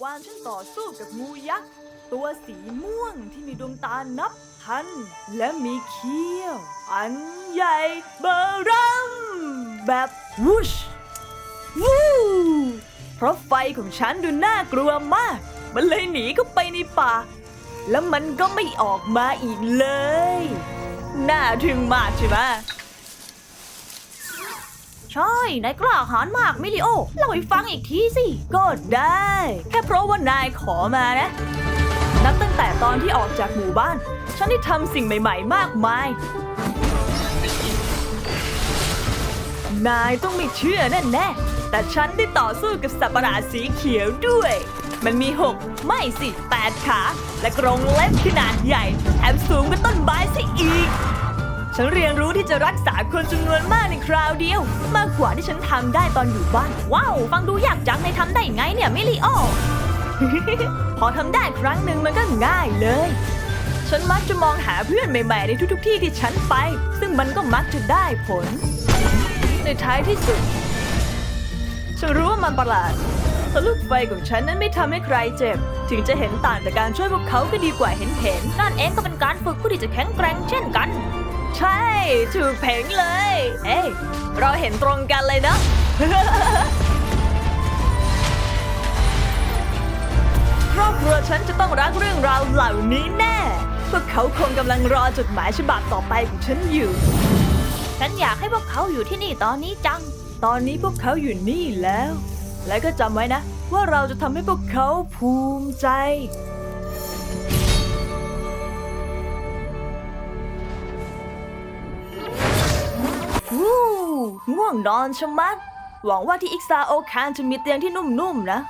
วานฉันต่อสู้กับงูยักษ์ตัวสีม่วงที่มีดวงตานับพัน และมีเขี้ยว อันใหญ่เบอร์รัมแบบวุชวูเพราะไฟของฉันดูน่ากลัวมาก มันเลยหนีเข้าไปในป่า แล้วมันก็ไม่ออกมาอีกเลย น่าทึ่งมากใช่ไหม ใช่นายกล้าหาญมากมิลิโอเล่าให้ฟังอีกทีสิ ก็ได้ แค่เพราะว่านายขอมานะ นับตั้งแต่ตอนที่ออกจากหมู่บ้าน ฉันได้ทำสิ่งใหม่ ๆ มากมาย นายต้องไม่เชื่อแน่แน่ๆแต่ฉันได้ต่อสู้กับสัตว์ประหลาดสีเขียวด้วย มันมีหกไม่สิแปดขา และกรงเล็บขนาดใหญ่แถมสูงกว่าต้นไม้ซะอีก ฉันเรียนรู้ที่จะรักษาคนจำนวนมากในคราวเดียว มากกว่าที่ฉันทำได้ตอนอยู่บ้าน ว้าว ฟังดูยากจังในทำได้ไงเนี่ยมิลิโอ พอทำได้ครั้งหนึ่งมันก็ง่ายเลย ฉันมักจะมองหาเพื่อนใหม่ๆในทุกๆที่ที่ฉันไป ซึ่งมันก็มักจะได้ผล ในท้ายที่สุด ฉันรู้ว่ามันประหลาดแต่ลูกไฟของฉันนั้นไม่ทำให้ใครเจ็บ ถึงจะเห็นต่างแต่การช่วยพวกเขาก็ดีกว่าเห็นเห็นนั่นเองก็เป็นการฝึกผู้ที่จะแข็งแกร่งเช่นกัน ใช่ ถูกเพงเลย เอ้ยเราเห็นตรงกันเลยนะ ครอบครัวฉันจะต้องรักเรื่องราวเหล่านี้แน่ พวกเขาคงกำลังรอจดหมายฉบับต่อไปของฉันอยู่ ฉันอยากให้พวกเขาอยู่ที่นี่ตอนนี้จัง ตอนนี้พวกเขาอยู่นี่แล้ว และก็จำไว้นะ ว่าเราจะทำให้พวกเขาภูมิใจ ง่วงนอนชะมัด หวังว่าที่อิกซาโอคานจะมีเตียงที่นุ่มๆนะ